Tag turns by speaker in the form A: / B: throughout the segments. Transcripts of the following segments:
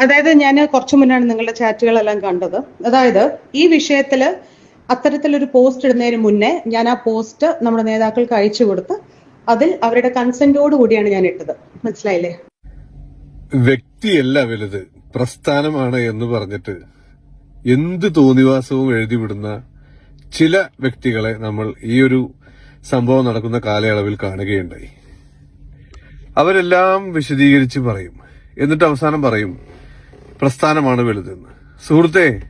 A: അതായത് ഞാൻ കുറച്ചു മുന്നാണ് നിങ്ങളുടെ ചാറ്റുകളെല്ലാം കണ്ടത്. അതായത് ഈ വിഷയത്തിൽ അത്തരത്തിലൊരു പോസ്റ്റ് ഇടുന്നതിന് മുന്നേ ഞാൻ ആ പോസ്റ്റ് നമ്മുടെ നേതാക്കൾക്ക് അയച്ചു കൊടുത്ത് അതിൽ അവരുടെ കൺസെന്റോട് കൂടിയാണ് ഞാൻ ഇട്ടത്. മനസ്സിലായില്ലേ?
B: വ്യക്തിയല്ല വലുത്. പ്രസ്ഥാനമാണ് എന്ന് പറഞ്ഞിട്ട് എന്ത് തോന്നിവാസവും എഴുതിവിടുന്ന ചില വ്യക്തികളെ നമ്മൾ ഈ ഒരു സംഭവം നടക്കുന്ന കാലയളവിൽ കാണുകയുണ്ടായി. അവരെല്ലാം വിശദീകരിച്ച് പറയും. എന്നിട്ട് അവസാനം പറയും പ്രസ്ഥാനമാണ് വലുതെന്ന്. സുഹൃത്തെ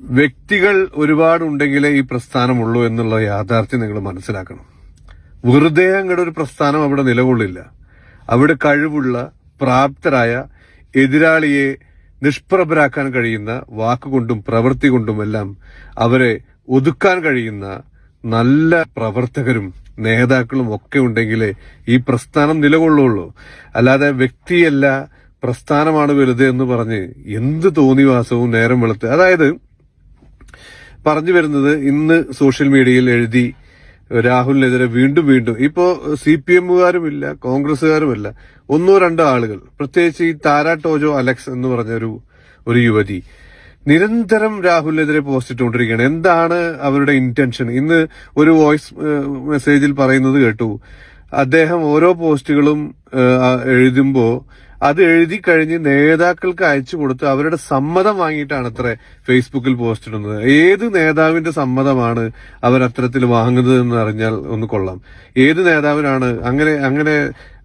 B: വ്യക്തികൾ ഒരുപാടുണ്ടെങ്കിലേ ഈ പ്രസ്ഥാനമുള്ളൂ എന്നുള്ള യാഥാർത്ഥ്യം നിങ്ങൾ മനസ്സിലാക്കണം. വെറുതെ അങ്ങയുടെ ഒരു പ്രസ്ഥാനം അവിടെ നിലകൊള്ളില്ല. അവിടെ കഴിവുള്ള പ്രാപ്തരായ എതിരാളിയെ നിഷ്പ്രഭരാക്കാൻ കഴിയുന്ന വാക്കുകൊണ്ടും പ്രവൃത്തി കൊണ്ടുമെല്ലാം അവരെ ഒതുക്കാൻ കഴിയുന്ന നല്ല പ്രവർത്തകരും നേതാക്കളും ഒക്കെ ഉണ്ടെങ്കിലേ ഈ പ്രസ്ഥാനം നിലകൊള്ളുള്ളൂ. അല്ലാതെ വ്യക്തിയല്ല പ്രസ്ഥാനമാണ് വലുത് എന്ന് പറഞ്ഞ് എന്ത് തോന്നിവാസവും നേരം വെളുത്ത് അതായത് പറഞ്ഞു വരുന്നത് ഇന്ന് സോഷ്യൽ മീഡിയയിൽ എഴുതി രാഹുലിനെതിരെ വീണ്ടും വീണ്ടും. ഇപ്പോ സി പി എമ്മുകാരുമില്ല കോൺഗ്രസുകാരുമില്ല ഒന്നോ രണ്ടോ ആളുകൾ. പ്രത്യേകിച്ച് ഈ താര ടോജോ അലക്സ് എന്ന് പറഞ്ഞ ഒരു ഒരു യുവതി. നിരന്തരം രാഹുലിനെതിരെ പോസ്റ്റ് ഇട്ടുകൊണ്ടിരിക്കുകയാണ്. എന്താണ് അവരുടെ ഇന്റൻഷൻ ഇന്ന് ഒരു വോയിസ് മെസ്സേജിൽ പറയുന്നത് കേട്ടു. അദ്ദേഹം ഓരോ പോസ്റ്റുകളും എഴുതുമ്പോ അത് എഴുതി കഴിഞ്ഞ് നേതാക്കൾക്ക് അയച്ചു കൊടുത്ത് അവരുടെ സമ്മതം വാങ്ങിയിട്ടാണ് അത്ര ഫേസ്ബുക്കിൽ പോസ്റ്റ് ഇടുന്നത്. ഏത് നേതാവിന്റെ സമ്മതമാണ് അവർ അത്തരത്തിൽ വാങ്ങുന്നത് എന്ന് അറിഞ്ഞാൽ ഒന്ന് കൊള്ളാം. ഏത് നേതാവിനാണ് അങ്ങനെ അങ്ങനെ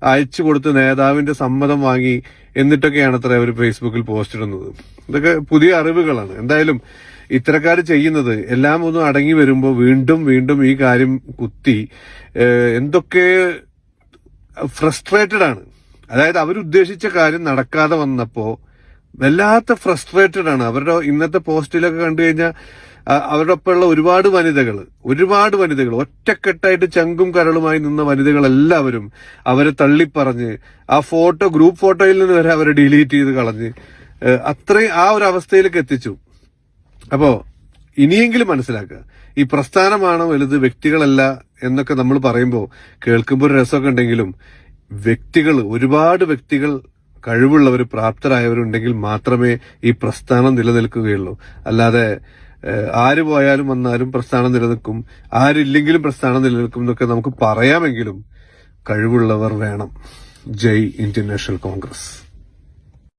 B: അയച്ചു കൊടുത്ത് നേതാവിന്റെ സമ്മതം വാങ്ങി എന്നിട്ടൊക്കെയാണ് അത്ര അവർ ഫേസ്ബുക്കിൽ പോസ്റ്റ് ഇടുന്നത് ഇതൊക്കെ പുതിയ അറിവുകളാണ്. എന്തായാലും ഇത്തരക്കാർ ചെയ്യുന്നത് എല്ലാം ഒന്നും അടങ്ങി വരുമ്പോൾ വീണ്ടും വീണ്ടും ഈ കാര്യം കുത്തി എന്തൊക്കെ ഫ്രസ്ട്രേറ്റഡ് ആണ് അതായത് അവരുദ്ദേശിച്ച കാര്യം നടക്കാതെ വന്നപ്പോ വല്ലാത്ത ഫ്രസ്ട്രേറ്റഡ് ആണ്. അവരുടെ ഇന്നത്തെ പോസ്റ്റിലൊക്കെ കണ്ടു കഴിഞ്ഞാൽ അവരുടെ ഒപ്പമുള്ള ഒരുപാട് വനിതകൾ ഒരുപാട് വനിതകൾ ഒറ്റക്കെട്ടായിട്ട് ചങ്കും കരളുമായി നിന്ന വനിതകൾ എല്ലാവരും അവരെ തള്ളിപ്പറഞ്ഞ് ആ ഫോട്ടോ ഗ്രൂപ്പ് ഫോട്ടോയിൽ നിന്ന് വരെ അവരെ ഡിലീറ്റ് ചെയ്ത് കളഞ്ഞ് അത്രയും ആ ഒരു അവസ്ഥയിലേക്ക് എത്തിച്ചു. അപ്പോ ഇനിയെങ്കിലും മനസ്സിലാക്കുക ഈ പ്രസ്ഥാനമാണ് വലുത് വ്യക്തികളല്ല എന്നൊക്കെ നമ്മൾ പറയുമ്പോൾ കേൾക്കുമ്പോൾ ഒരു രസമൊക്കെ ഉണ്ടെങ്കിലും വ്യക്തികൾ ഒരുപാട് വ്യക്തികൾ കഴിവുള്ളവർ പ്രാപ്തരായവരുണ്ടെങ്കിൽ മാത്രമേ ഈ പ്രസ്ഥാനം നിലനിൽക്കുകയുള്ളൂ. അല്ലാതെ ആര് പോയാലും വന്നാലും പ്രസ്ഥാനം നിലനിൽക്കും ആരില്ലെങ്കിലും പ്രസ്ഥാനം നിലനിൽക്കും എന്നൊക്കെ നമുക്ക് പറയാമെങ്കിലും കഴിവുള്ളവർ വേണം. ജയ് ഇന്ത്യൻ നാഷണൽ കോൺഗ്രസ്.